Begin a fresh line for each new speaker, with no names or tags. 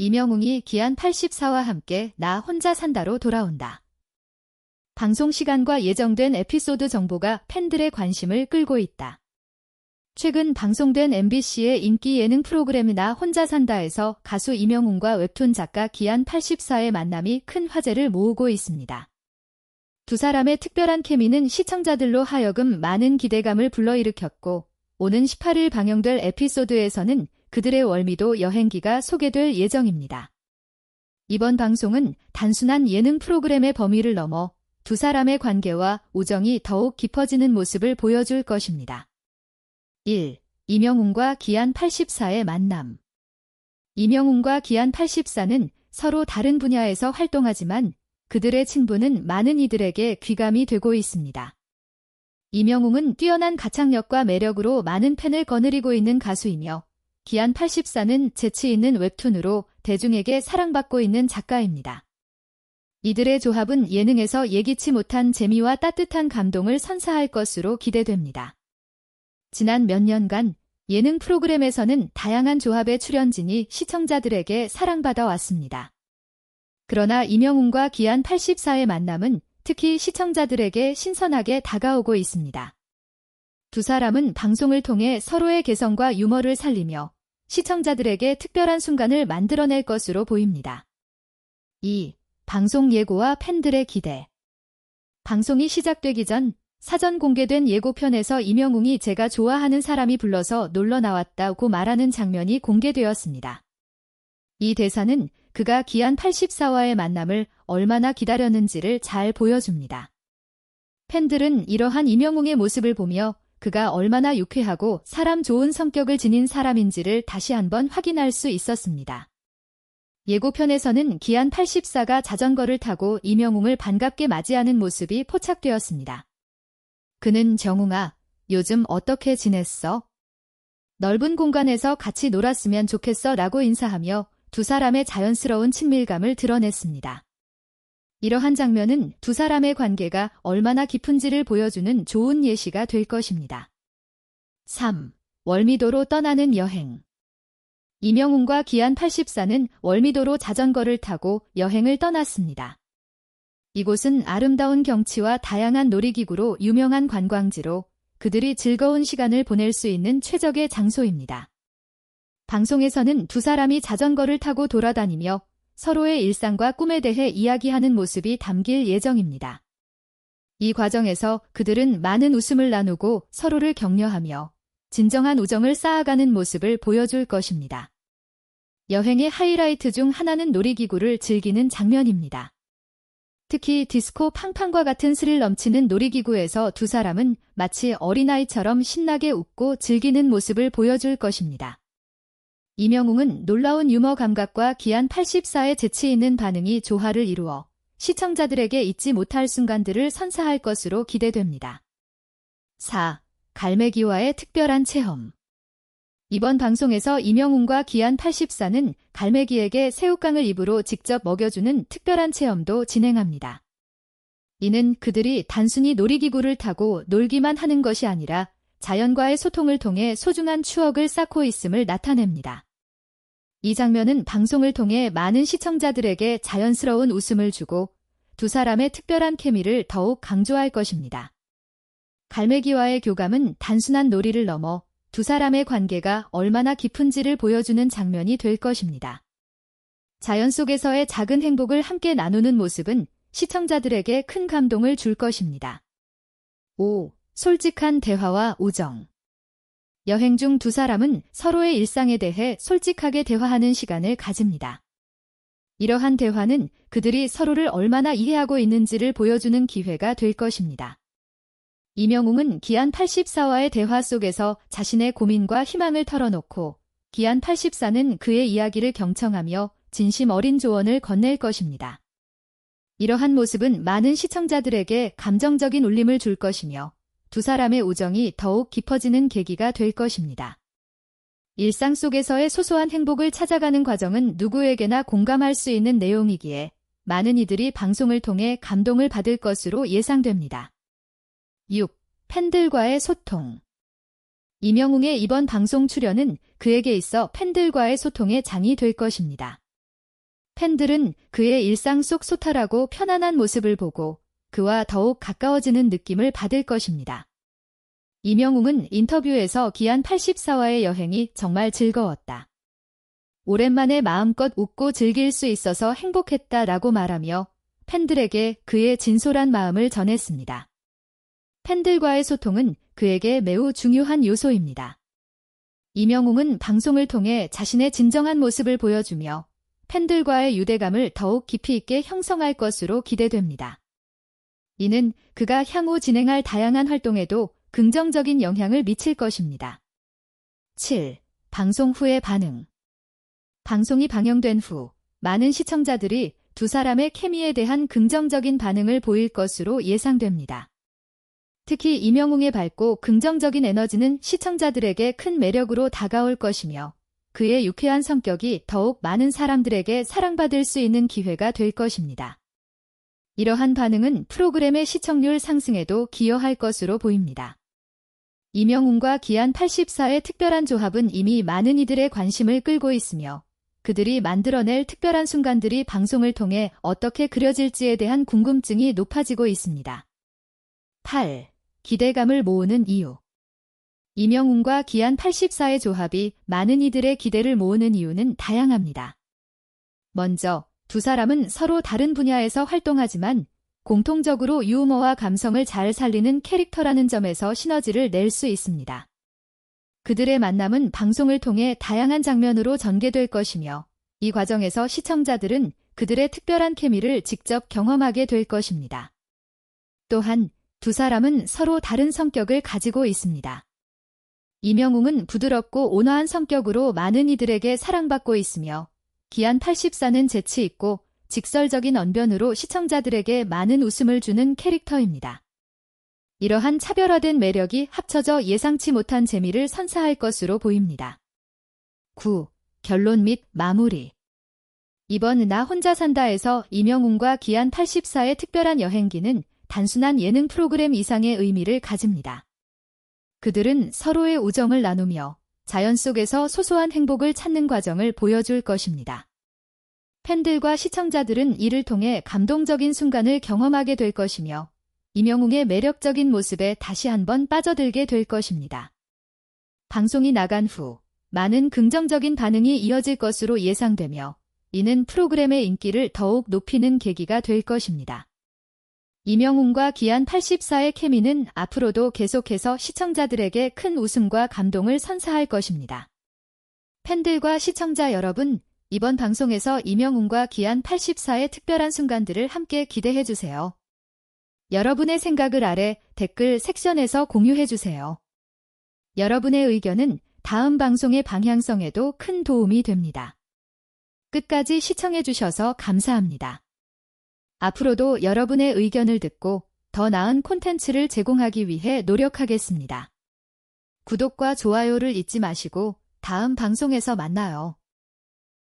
이명웅이 기안 84와 함께 나 혼자 산다로 돌아온다. 방송 시간과 예정된 에피소드 정보가 팬들의 관심을 끌고 있다. 최근 방송된 MBC의 인기 예능 프로그램 나 혼자 산다에서 가수 이명웅과 웹툰 작가 기안 84의 만남이 큰 화제를 모으고 있습니다. 두 사람의 특별한 케미는 시청자들로 하여금 많은 기대감을 불러일으켰고 오는 18일 방영될 에피소드에서는 그들의 월미도 여행기가 소개될 예정입니다. 이번 방송은 단순한 예능 프로그램의 범위를 넘어 두 사람의 관계와 우정이 더욱 깊어지는 모습을 보여줄 것입니다. 1. 이명웅과 기안 84의 만남 이명웅과 기안 84는 서로 다른 분야에서 활동하지만 그들의 친분은 많은 이들에게 귀감이 되고 있습니다. 이명웅은 뛰어난 가창력과 매력으로 많은 팬을 거느리고 있는 가수이며 기안 84는 재치 있는 웹툰으로 대중에게 사랑받고 있는 작가입니다. 이들의 조합은 예능에서 예기치 못한 재미와 따뜻한 감동을 선사할 것으로 기대됩니다. 지난 몇 년간 예능 프로그램에서는 다양한 조합의 출연진이 시청자들에게 사랑받아 왔습니다. 그러나 이명웅과 기안 84의 만남은 특히 시청자들에게 신선하게 다가오고 있습니다. 두 사람은 방송을 통해 서로의 개성과 유머를 살리며 시청자들에게 특별한 순간을 만들어낼 것으로 보입니다. 2. 방송 예고와 팬들의 기대 방송이 시작되기 전 사전 공개된 예고편에서 이명웅이 제가 좋아하는 사람이 불러서 놀러 나왔다고 말하는 장면이 공개되었습니다. 이 대사는 그가 기한 84와의 만남을 얼마나 기다렸는지를 잘 보여줍니다. 팬들은 이러한 이명웅의 모습을 보며 그가 얼마나 유쾌하고 사람 좋은 성격을 지닌 사람인지를 다시 한번 확인할 수 있었습니다. 예고편에서는 기안 84가 자전거를 타고 이명웅을 반갑게 맞이하는 모습이 포착되었습니다. 그는 정웅아, 요즘 어떻게 지냈어? 넓은 공간에서 같이 놀았으면 좋겠어 라고 인사하며 두 사람의 자연스러운 친밀감을 드러냈습니다. 이러한 장면은 두 사람의 관계가 얼마나 깊은지를 보여주는 좋은 예시가 될 것입니다. 3. 월미도로 떠나는 여행 이명웅과 기안 84는 월미도로 자전거를 타고 여행을 떠났습니다. 이곳은 아름다운 경치와 다양한 놀이기구로 유명한 관광지로 그들이 즐거운 시간을 보낼 수 있는 최적의 장소입니다. 방송에서는 두 사람이 자전거를 타고 돌아다니며 서로의 일상과 꿈에 대해 이야기하는 모습이 담길 예정입니다. 이 과정에서 그들은 많은 웃음을 나누고 서로를 격려하며 진정한 우정을 쌓아가는 모습을 보여줄 것입니다. 여행의 하이라이트 중 하나는 놀이기구를 즐기는 장면입니다. 특히 디스코 팡팡과 같은 스릴 넘치는 놀이기구에서 두 사람은 마치 어린아이처럼 신나게 웃고 즐기는 모습을 보여줄 것입니다. 이명웅은 놀라운 유머 감각과 기한 84의 재치 있는 반응이 조화를 이루어 시청자들에게 잊지 못할 순간들을 선사할 것으로 기대됩니다. 4. 갈매기와의 특별한 체험 이번 방송에서 이명웅과 기안 84는 갈매기에게 새우깡을 입으로 직접 먹여주는 특별한 체험도 진행합니다. 이는 그들이 단순히 놀이기구를 타고 놀기만 하는 것이 아니라 자연과의 소통을 통해 소중한 추억을 쌓고 있음을 나타냅니다. 이 장면은 방송을 통해 많은 시청자들에게 자연스러운 웃음을 주고 두 사람의 특별한 케미를 더욱 강조할 것입니다. 갈매기와의 교감은 단순한 놀이를 넘어 두 사람의 관계가 얼마나 깊은지를 보여주는 장면이 될 것입니다. 자연 속에서의 작은 행복을 함께 나누는 모습은 시청자들에게 큰 감동을 줄 것입니다. 5. 솔직한 대화와 우정 여행 중 두 사람은 서로의 일상에 대해 솔직하게 대화하는 시간을 가집니다. 이러한 대화는 그들이 서로를 얼마나 이해하고 있는지를 보여주는 기회가 될 것입니다. 이명웅은 기안 84와의 대화 속에서 자신의 고민과 희망을 털어놓고 기안 84는 그의 이야기를 경청하며 진심 어린 조언을 건넬 것입니다. 이러한 모습은 많은 시청자들에게 감정적인 울림을 줄 것이며 두 사람의 우정이 더욱 깊어지는 계기가 될 것입니다. 일상 속에서의 소소한 행복을 찾아가는 과정은 누구에게나 공감할 수 있는 내용이기에 많은 이들이 방송을 통해 감동을 받을 것으로 예상됩니다. 6. 팬들과의 소통 이명웅의 이번 방송 출연은 그에게 있어 팬들과의 소통의 장이 될 것입니다. 팬들은 그의 일상 속 소탈하고 편안한 모습을 보고 그와 더욱 가까워지는 느낌을 받을 것입니다. 이명웅은 인터뷰에서 기한 84와의 여행이 정말 즐거웠다. 오랜만에 마음껏 웃고 즐길 수 있어서 행복했다 라고 말하며 팬들에게 그의 진솔한 마음을 전했습니다. 팬들과의 소통은 그에게 매우 중요한 요소입니다. 이명웅은 방송을 통해 자신의 진정한 모습을 보여주며 팬들과의 유대감을 더욱 깊이 있게 형성할 것으로 기대됩니다. 이는 그가 향후 진행할 다양한 활동에도 긍정적인 영향을 미칠 것입니다. 7. 방송 후의 반응 방송이 방영된 후 많은 시청자들이 두 사람의 케미에 대한 긍정적인 반응을 보일 것으로 예상됩니다. 특히 이명웅의 밝고 긍정적인 에너지는 시청자들에게 큰 매력으로 다가올 것이며 그의 유쾌한 성격이 더욱 많은 사람들에게 사랑받을 수 있는 기회가 될 것입니다. 이러한 반응은 프로그램의 시청률 상승에도 기여할 것으로 보입니다. 이명웅과 기안 84의 특별한 조합은 이미 많은 이들의 관심을 끌고 있으며 그들이 만들어낼 특별한 순간들이 방송을 통해 어떻게 그려질지에 대한 궁금증이 높아지고 있습니다. 8. 기대감을 모으는 이유 이명웅과 기안 84의 조합이 많은 이들의 기대를 모으는 이유는 다양합니다. 먼저 두 사람은 서로 다른 분야에서 활동하지만 공통적으로 유머와 감성을 잘 살리는 캐릭터라는 점에서 시너지를 낼 수 있습니다. 그들의 만남은 방송을 통해 다양한 장면으로 전개될 것이며 이 과정에서 시청자들은 그들의 특별한 케미를 직접 경험하게 될 것입니다. 또한 두 사람은 서로 다른 성격을 가지고 있습니다. 이명웅은 부드럽고 온화한 성격으로 많은 이들에게 사랑받고 있으며 기안 84는 재치 있고 직설적인 언변으로 시청자들에게 많은 웃음을 주는 캐릭터입니다. 이러한 차별화된 매력이 합쳐져 예상치 못한 재미를 선사할 것으로 보입니다. 9. 결론 및 마무리 이번 나 혼자 산다에서 이명웅과 기안 84의 특별한 여행기는 단순한 예능 프로그램 이상의 의미를 가집니다. 그들은 서로의 우정을 나누며 자연 속에서 소소한 행복을 찾는 과정을 보여줄 것입니다. 팬들과 시청자들은 이를 통해 감동적인 순간을 경험하게 될 것이며 이명웅의 매력적인 모습에 다시 한번 빠져들게 될 것입니다. 방송이 나간 후 많은 긍정적인 반응이 이어질 것으로 예상되며 이는 프로그램의 인기를 더욱 높이는 계기가 될 것입니다. 이명웅과 기안 84의 케미는 앞으로도 계속해서 시청자들에게 큰 웃음과 감동을 선사할 것입니다. 팬들과 시청자 여러분, 이번 방송에서 이명웅과 기안 84의 특별한 순간들을 함께 기대해 주세요. 여러분의 생각을 아래 댓글 섹션에서 공유해 주세요. 여러분의 의견은 다음 방송의 방향성에도 큰 도움이 됩니다. 끝까지 시청해 주셔서 감사합니다. 앞으로도 여러분의 의견을 듣고 더 나은 콘텐츠를 제공하기 위해 노력하겠습니다. 구독과 좋아요를 잊지 마시고 다음 방송에서 만나요.